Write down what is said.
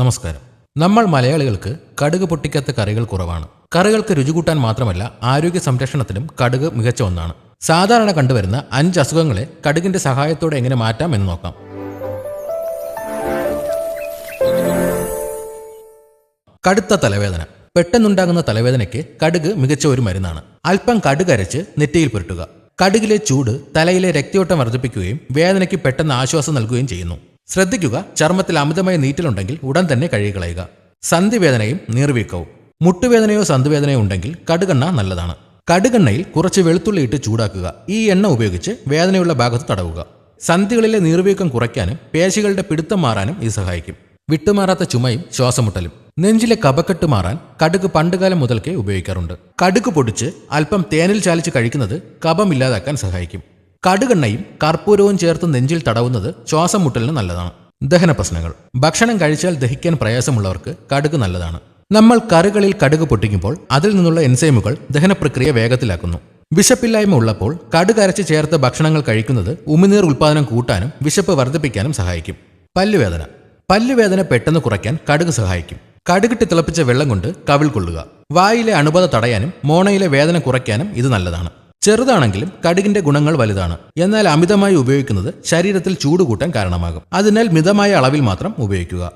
നമസ്കാരം. നമ്മൾ മലയാളികൾക്ക് കടുക് പൊട്ടിക്കാത്ത കറികൾ കുറവാണ്. കറികൾക്ക് രുചി കൂട്ടാൻ മാത്രമല്ല ആരോഗ്യ സംരക്ഷണത്തിലും കടുക് മികച്ച ഒന്നാണ്. സാധാരണ കണ്ടുവരുന്ന അഞ്ച് അസുഖങ്ങളെ കടുകിന്റെ സഹായത്തോടെ എങ്ങനെ മാറ്റാം എന്ന് നോക്കാം. കടുത്ത തലവേദന. പെട്ടെന്നുണ്ടാകുന്ന തലവേദനയ്ക്ക് കടുക് മികച്ച ഒരു മരുന്നാണ്. അല്പം കടുക് അരച്ച് നെറ്റിയിൽ പുരട്ടുക. കടുകിലെ ചൂട് തലയിലെ രക്തയോട്ടം വർദ്ധിപ്പിക്കുകയും വേദനയ്ക്ക് പെട്ടെന്ന് ആശ്വാസം നൽകുകയും ചെയ്യുന്നു. ശ്രദ്ധിക്കുക ചർമ്മത്തിൽ അമിതമായ നീറ്റലുണ്ടെങ്കിൽ ഉടൻ തന്നെ കഴുകിക്കളയുക. സന്ധിവേദനയും നീർവീക്കവും. മുട്ടുവേദനയോ സന്ധിവേദനയോ ഉണ്ടെങ്കിൽ കടുകെണ്ണ നല്ലതാണ്. കടുകെണ്ണയിൽ കുറച്ച് വെളുത്തുള്ളി ഇട്ട് ചൂടാക്കുക. ഈ എണ്ണ ഉപയോഗിച്ച് വേദനയുള്ള ഭാഗത്ത് തടവുക. സന്ധികളിലെ നീർവീക്കം കുറയ്ക്കാനും പേശികളുടെ പിടുത്തം മാറാനും ഇത് സഹായിക്കും. വിട്ടുമാറാത്ത ചുമയും ശ്വാസമുട്ടലും. നെഞ്ചിലെ കപക്കെട്ട് മാറാൻ കടുക് പണ്ടുകാലം മുതൽക്കേ ഉപയോഗിക്കാറുണ്ട്. കടുക് പൊടിച്ച് അല്പം തേനിൽ ചാലിച്ച് കഴിക്കുന്നത് കപം ഇല്ലാതാക്കാൻ സഹായിക്കും. കടുകെണ്ണയും കർപ്പൂരവും ചേർത്ത് നെഞ്ചിൽ തടവുന്നത് ശ്വാസം മുട്ടലിന് നല്ലതാണ്. ദഹന പ്രശ്നങ്ങൾ. ഭക്ഷണം കഴിച്ചാൽ ദഹിക്കാൻ പ്രയാസമുള്ളവർക്ക് കടുക് നല്ലതാണ്. നമ്മൾ കറികളിൽ കടുക് പൊട്ടിക്കുമ്പോൾ അതിൽ നിന്നുള്ള എൻസൈമുകൾ ദഹന പ്രക്രിയ വേഗത്തിലാക്കുന്നു. വിശപ്പില്ലായ്മ ഉള്ളപ്പോൾ കടുക് അരച്ച് ചേർത്ത ഭക്ഷണങ്ങൾ കഴിക്കുന്നത് ഉമിനീർ ഉൽപ്പാദനം കൂട്ടാനും വിശപ്പ് വർദ്ധിപ്പിക്കാനും സഹായിക്കും. പല്ലുവേദന. പല്ലുവേദന പെട്ടെന്ന് കുറയ്ക്കാൻ കടുക് സഹായിക്കും. കടുകിട്ട് തിളപ്പിച്ച വെള്ളം കൊണ്ട് കവിൾ കൊള്ളുക. വായിലെ അണുബാധ തടയാനും മോണയിലെ വേദന കുറയ്ക്കാനും ഇത് നല്ലതാണ്. ചെറുതാണെങ്കിലും കടുകിന്റെ ഗുണങ്ങൾ വലുതാണ്. എന്നാൽ അമിതമായി ഉപയോഗിക്കുന്നത് ശരീരത്തിൽ ചൂട് കൂട്ടാൻ കാരണമാകും. അതിനാൽ മിതമായ അളവിൽ മാത്രം ഉപയോഗിക്കുക.